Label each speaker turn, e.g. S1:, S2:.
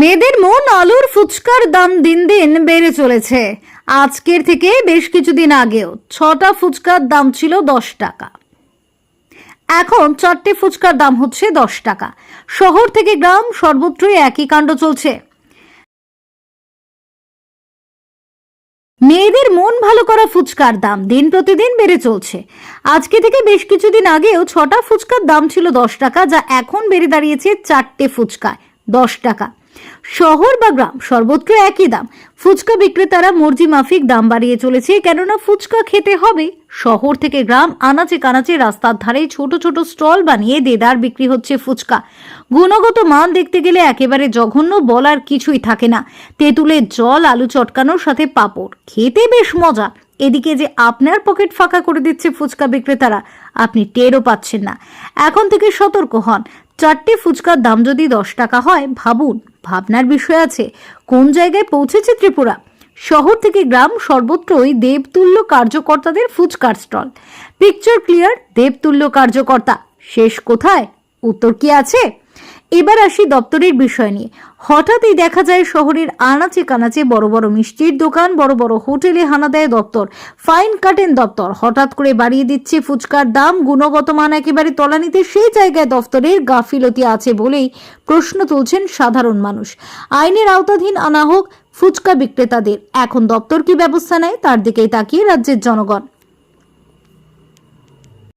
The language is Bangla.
S1: মেয়েদের মন আলুর ফুচকার দাম দিন দিন বেড়ে চলেছে। আজকের থেকে বেশ কিছুদিন আগেও ছটা ফুচকার দাম ছিল দশ টাকা। এখন চারটে ফুচকার দাম হচ্ছে দশ টাকা। শহর থেকে গ্রাম সর্বত্রই একই কাণ্ড চলছে। মেয়েদের মন ভালো করা ফুচকার দাম দিন প্রতিদিন বেড়ে চলছে। আজকে থেকে বেশ কিছুদিন আগেও ছটা ফুচকার দাম ছিল দশ টাকা, যা এখন বেড়ে দাঁড়িয়েছে চারটে ফুচকায় দশ টাকা। শহর বা গ্রাম সর্বত্র একই দাম। ফুচকা বিক্রেতারা মর্জি মাফিক দাম বাড়িয়ে চলেছে, কেননা ফুচকা খেতে হবে। শহর থেকে গ্রাম আনাচে কানাচে রাস্তার ধারে ছোট ছোট স্টল বানিয়ে দেদার বিক্রি হচ্ছে ফুচকা। গুণগত মান দেখতে গেলে একেবারে জঘন্য বলার কিছুই থাকে না। তেঁতুলের জল, আলু চটকানোর সাথে পাঁপড়। খেতে বেশ মজা। এদিকে যে আপনার পকেট ফাঁকা করে দিচ্ছে ফুচকা বিক্রেতারা, আপনি টেরও পাচ্ছেন না। এখন থেকে সতর্ক হন। চারটে ফুচকার দাম যদি দশ টাকা হয়, ভাবুন। ভাবনার বিষয় আছে, কোন জায়গায় পৌঁছেছে ত্রিপুরা? শহর থেকে গ্রাম সর্বত্রই দেবতুল্য কার্যকর্তাদের ফুচকার স্টল। পিকচার ক্লিয়ার দেবতুল্য কার্যকর্তা। শেষ কোথায়? উত্তর কি আছে? এবার আসি দপ্তরের বিষয় নিয়ে। হঠাৎই দেখা যায় শহরের আনাচে কানাচে বড় বড় মিষ্টির দোকান, বড় বড় হোটেলে হানা দেয় দপ্তর। ফাইন কাটেন দপ্তর। হঠাৎ করে বাড়িয়ে দিচ্ছে ফুচকার দাম, গুণগত মান একেবারে তলানিতে সেই জায়গায় দপ্তরের গাফিলতি আছে বলেই প্রশ্ন তুলছেন সাধারণ মানুষ। আইনের আওতাধীন আনা হোক ফুচকা বিক্রেতাদের। এখন দপ্তর কি ব্যবস্থা নেয়? তার দিকেই তাকিয়ে রাজ্যের জনগণ।